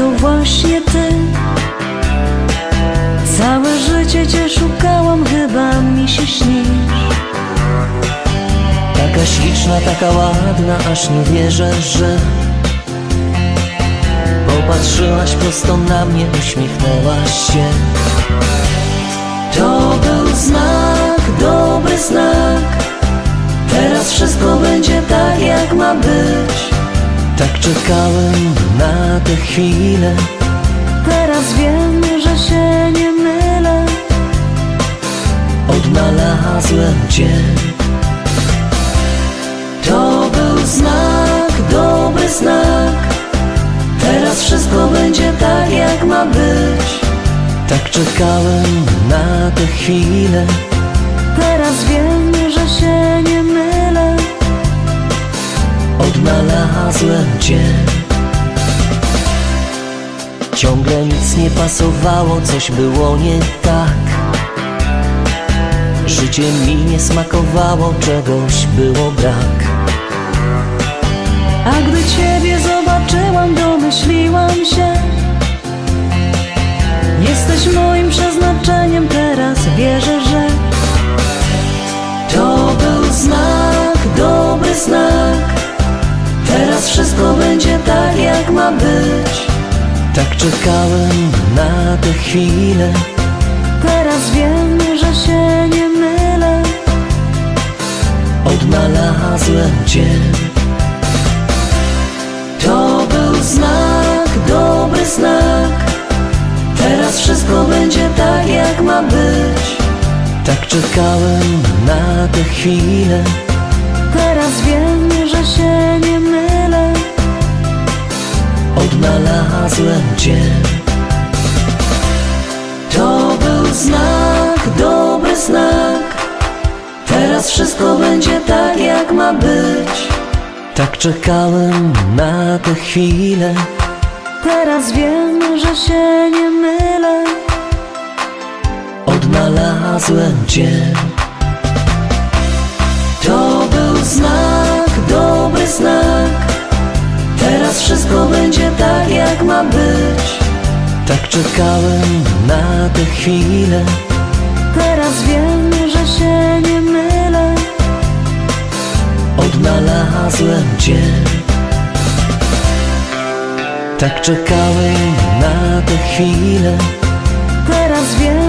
to właśnie ty. Całe życie cię szukałam, chyba mi się śnisz. Taka śliczna, taka ładna, aż nie wierzę, że Popatrzyłaś prosto na mnie, uśmiechnęłaś się. To był znak, dobry znak. Teraz wszystko będzie tak, jak ma być. Tak czekałem na tę chwilę. Teraz wiem, że się nie mylę. Odnalazłem Cię. To był znak, dobry znak. Teraz wszystko będzie tak, jak ma być. Tak czekałem na tę chwilę. Teraz wiem, Odnalazłem Cię. Ciągle nic nie pasowało, coś było nie tak. Życie mi nie smakowało, czegoś było brak. A gdy Ciebie zobaczyłam, domyśliłam wszystko będzie tak, jak ma być. Tak czekałem na tę chwilę Teraz wiem, że się nie mylę. Odnalazłem Cię. To był znak, dobry znak. Teraz wszystko będzie tak, jak ma być. Tak czekałem na tę chwilę Teraz wiem, Odnalazłem Cię. To był znak, dobry znak. Teraz wszystko będzie tak, jak ma być. Tak czekałem na tę chwilę Teraz wiem, że się nie mylę. Odnalazłem Cię. To był znak, Tak czekałem na tę chwilę. Teraz wiem, że się nie mylę. Odnalazłem Cię. Tak czekałem na tę chwilę. Teraz wiem,